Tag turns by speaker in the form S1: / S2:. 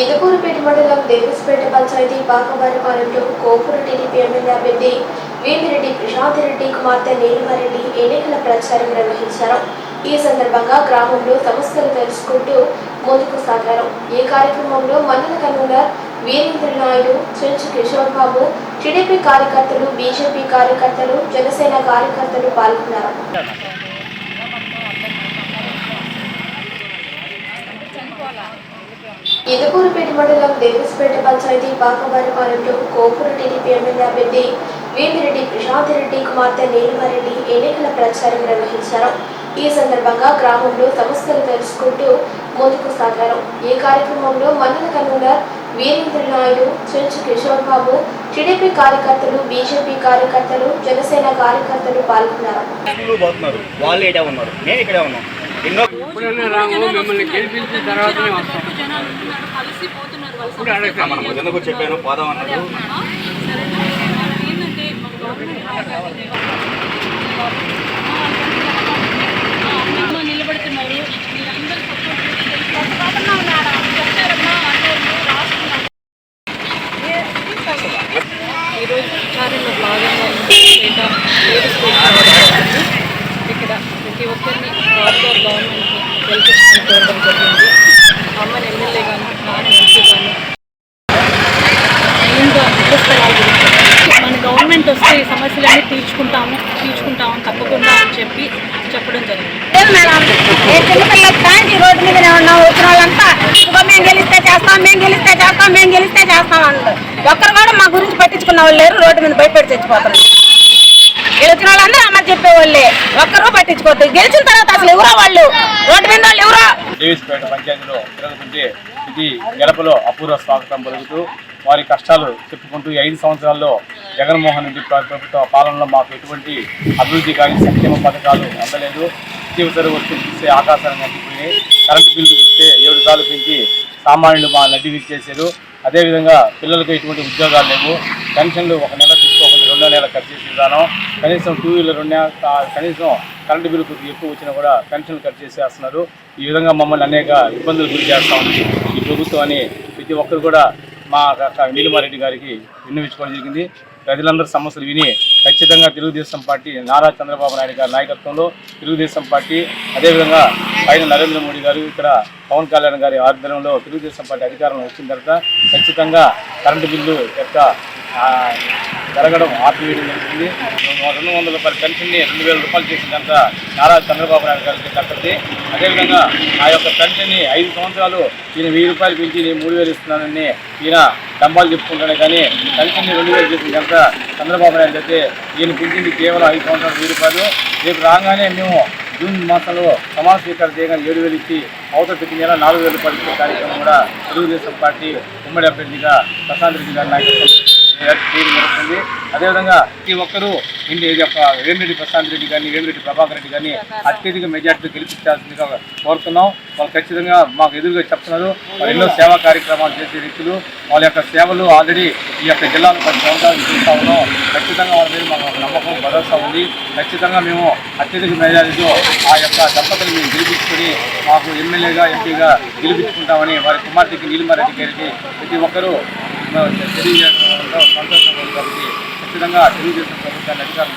S1: ఇందుకూరుపేట మండలం దేవస్పేట పంచాయతీ బాకబారిపాలెంలో Kovur TDP MLA అభ్యర్థి వేమిరెడ్డి ప్రశాంత్ రెడ్డి కుమార్తె నీలిమారెడ్డి ఎన్నికల ప్రచారం నిర్వహించారు. ఈ సందర్భంగా గ్రామంలో సమస్యలు తెలుసుకుంటూ ముందుకు సాగారు. ఈ కార్యక్రమంలో మండల కన్వీనర్ వీరేంద్ర నాయుడు చెంచు కిషోర్ బాబు టీడీపీ కార్యకర్తలు బీజేపీ కార్యకర్తలు జనసేన కార్యకర్తలు పాల్గొన్నారు. ఇందుకూరుపేట మండలం దేవస్పేట పంచాయతీ పాకబారిపాలెంలో కోపూరు టీడీపీ ఎమ్మెల్యే అభ్యర్థి వేమిరెడ్డి ప్రశాంత్ రెడ్డి కుమార్తె నీలిమారెడ్డి ఎన్నికల ప్రచారం నిర్వహించారు. ఈ సందర్భంగా గ్రామంలో సమస్యలు తెలుసుకుంటూ ముందుకు సాగారు. ఈ కార్యక్రమంలో మండల కన్వీనర్ వీరేంద్ర నాయుడు చెంచు కిషోర్ బాబు టీడీపీ కార్యకర్తలు బీజేపీ కార్యకర్తలు జనసేన కార్యకర్తలు పాల్గొన్నారు.
S2: వాళ్ళు ఉన్నారు. ఇక్కడే ఎన్నో
S3: ఎప్పుడైనా రాము మిమ్మల్ని గెలిపించిన తర్వాతనే వస్తాం. ఇప్పుడు అడగ
S2: మనం ఎందుకు చెప్పాను పోదాం
S4: నిలబడుతున్నారు. మీరందరూ ఈరోజు భాగంగా ప్రతి ఒక్కరిని గవర్నర్ గవర్నమెంట్ని జరిగింది. అమ్మని ఎమ్మెల్యే కానీ నాన్న ఎంపీ కానీ మెయిన్గా ఇళ్ళ స్థలాల గురించి. మన గవర్నమెంట్ వస్తే ఈ సమస్యలన్నీ తీర్చుకుంటాము తీర్చుకుంటాము తప్పకుండా అని చెప్పి చెప్పడం జరిగింది.
S5: మేడం. రోడ్డు మీదనే ఉన్నాం వచ్చిన వాళ్ళంతా మేము గెలిస్తే చేస్తాం మేము గెలిస్తే చేస్తాం మేము గెలిస్తే చేస్తాం అంటారు ఒక్కరు కూడా మా గురించి పట్టించుకున్న వాళ్ళు లేరు రోడ్డు మీద భయపడి చచ్చిపోతున్నారు. గెలిచిన వాళ్ళందరూ అమ్మ చెప్పేవాళ్ళే. ఒక్కరూ పట్టించుకోవద్దు. గెలిచిన తర్వాత అసలు ఎవరో వాళ్ళు? రోడ్డు మీద వాళ్ళు ఎవరో?
S6: డేవిస్పేట పంచాయతీలో ఇది గెలపలో అపూర్వ స్వాగతం పలుకుతూ వారి కష్టాలు చెప్పుకుంటూ ఐదు సంవత్సరాల్లో జగన్మోహన్ రెడ్డి ప్రభుత్వ పాలనలో మాకు ఎటువంటి అభివృద్ధి కానీ సంక్షేమ పథకాలు అందలేదు. నిత్యవసర వస్తువులు చూస్తే ఆకాశాన్ని అంటిపోయినాయి కరెంటు బిల్లు చూస్తే ఏడు సార్లు పెంచి సామాన్యులు మా నడ్డి విచ్చేసారు అదేవిధంగా పిల్లలకు ఎటువంటి ఉద్యోగాలు లేవు. పెన్షన్లు ఒక నెల రెండో నెల కట్ చేసి విధానం కనీసం టూ వీలర్ ఉన్న కనీసం కరెంటు బిల్లు కొద్దిగా ఎక్కువ వచ్చినా కూడా పెన్షన్లు కట్ చేసేస్తున్నారు. ఈ విధంగా మమ్మల్ని అనేక ఇబ్బందులు గురి చేస్తా ఉంది. ఈ ప్రభుత్వం అని ప్రతి ఒక్కరు కూడా మా నీలిమారెడ్డి గారికి విన్నవించుకోవడం జరిగింది. ప్రజలందరూ సమస్యలు విని ఖచ్చితంగా తెలుగుదేశం పార్టీ నారా చంద్రబాబు నాయుడు గారి నాయకత్వంలో తెలుగుదేశం పార్టీ అదేవిధంగా పైన నరేంద్ర మోడీ గారు ఇక్కడ పవన్ కళ్యాణ్ గారి ఆధ్వర్యంలో తెలుగుదేశం పార్టీ అధికారంలో వచ్చిన తర్వాత ఖచ్చితంగా కరెంటు బిల్లు యొక్క జరగడం ఆపివేయడం జరుగుతుంది రెండు వందల రూపాయల పెన్షన్ని రెండు వేల రూపాయలు చేసినంత నారా చంద్రబాబు నాయుడు గారికి దక్కది అదేవిధంగా ఆ యొక్క పెన్షన్ని ఐదు సంవత్సరాలు ఈయన వెయ్యి రూపాయలు పెంచి నేను మూడు వేలు ఇస్తున్నానని ఈయన డంబాలు చెప్పుకుంటానే కానీ పెన్షన్ని రెండు వేలు చేసిన తర్వాత చంద్రబాబు నాయుడు అయితే ఈయన పెంచింది కేవలం ఐదు సంవత్సరాలు వెయ్యి రూపాయలు. రేపు రాగానే మేము జూన్ మాసంలో సమాజ స్వీకారం చేయగా ఏడు వేలు ఇచ్చి అవతల ప్రతి నెల నాలుగు వేలు రూపాయలు కార్యక్రమం కూడా తెలుగుదేశం పార్టీ ఉమ్మడి అభ్యర్థిగా ప్రశాంత్ రెడ్డి గారి నాయకత్వం జరుగుతుంది అదేవిధంగా ప్రతి ఒక్కరూ ఇండి యొక్క వేమిరెడ్డి ప్రశాంత్ రెడ్డి కానీ వేమిరెడ్డి ప్రభాకర్ రెడ్డి కానీ అత్యధిక మెజార్టీతో గెలిపించాల్సిందిగా కోరుతున్నాం. వాళ్ళు ఖచ్చితంగా మాకు ఎదురుగా చెప్తున్నారు. ఎన్నో సేవా కార్యక్రమాలు చేసే వ్యక్తులు. వాళ్ళ యొక్క సేవలు ఆల్రెడీ ఈ యొక్క జిల్లాలో పది సంవత్సరాలు చూస్తా ఉన్నాం. ఖచ్చితంగా వాళ్ళ మీద మాకు నమ్మకం భరోసా ఉంది. ఖచ్చితంగా మేము అత్యధిక మెజారిటీతో ఆ యొక్క దంపతులు మేము గెలిపించుకొని మాకు ఎమ్మెల్యేగా ఎంపీగా గెలిపించుకుంటామని వారి కుమార్తెకి నీలిమారెడ్డి గారికి ప్రతి ఒక్కరూ తెలియజేయడంలో సంతోషంగా ఉంది కాబట్టి ఖచ్చితంగా తెలుగుదేశం ప్రభుత్వాన్ని అధికారం